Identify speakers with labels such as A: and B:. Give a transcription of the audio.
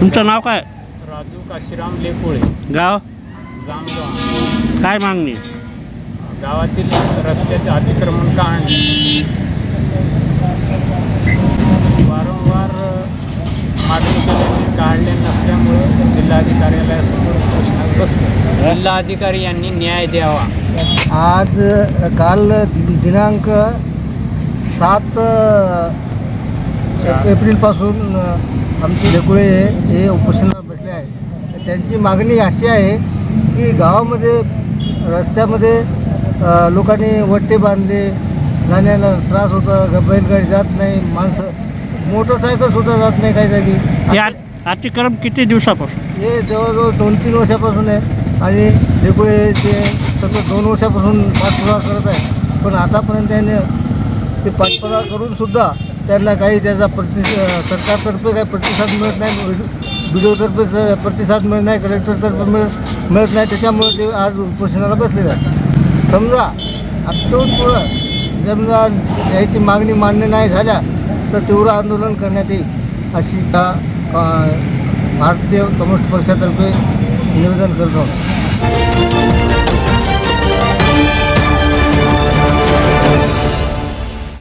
A: तुमचं नाव काय?
B: राजू काशीराम लेकोळे.
A: गाव?
B: जामगाव.
A: काय मागणी?
B: गावातील रस्त्याचे अतिक्रमण काढणे वारंवार मागणी केल्याने काढले नसल्यामुळं जिल्हाधिकार्यालयासमोर बसलो जिल्हाधिकारी यांनी न्याय द्यावा.
C: आज काल दि- दिनांक सात एप्रिलपासून आमचे लेकुळे हे उपोषणाला बसले आहे त्यांची मागणी अशी आहे की गावामध्ये रस्त्यामध्ये लोकांनी वट्टे बांधले जाण्याला त्रास होता ग- बैलगाडी जात नाही माणसं मोटरसायकलसुद्धा जात नाही काही जागी.
A: अतिक्रम किती दिवसापासून?
C: हे जवळजवळ दोन तीन वर्षापासून आहे आणि लेकुळे ते सतत दोन वर्षापासून पाठपुरावा करत आहे पण आतापर्यंत त्याने ते पाठपुरावा करून सुद्धा त्यांना काही त्याचा प्रति सरकारतर्फे काही प्रतिसाद मिळत नाही बी स- प्रतिसाद मिळत नाही कलेक्टरतर्फे मिळत मिळत नाही. त्याच्यामुळे ते आज उपोषणाला बसलेले आहेत. समजा आत्ताहून पुढं समजा याची मागणी मान्य नाही झाल्या तर तीव्र आंदोलन करण्यात येईल अशी भारतीय कम्युनिस्ट पक्षातर्फे निवेदन करतो.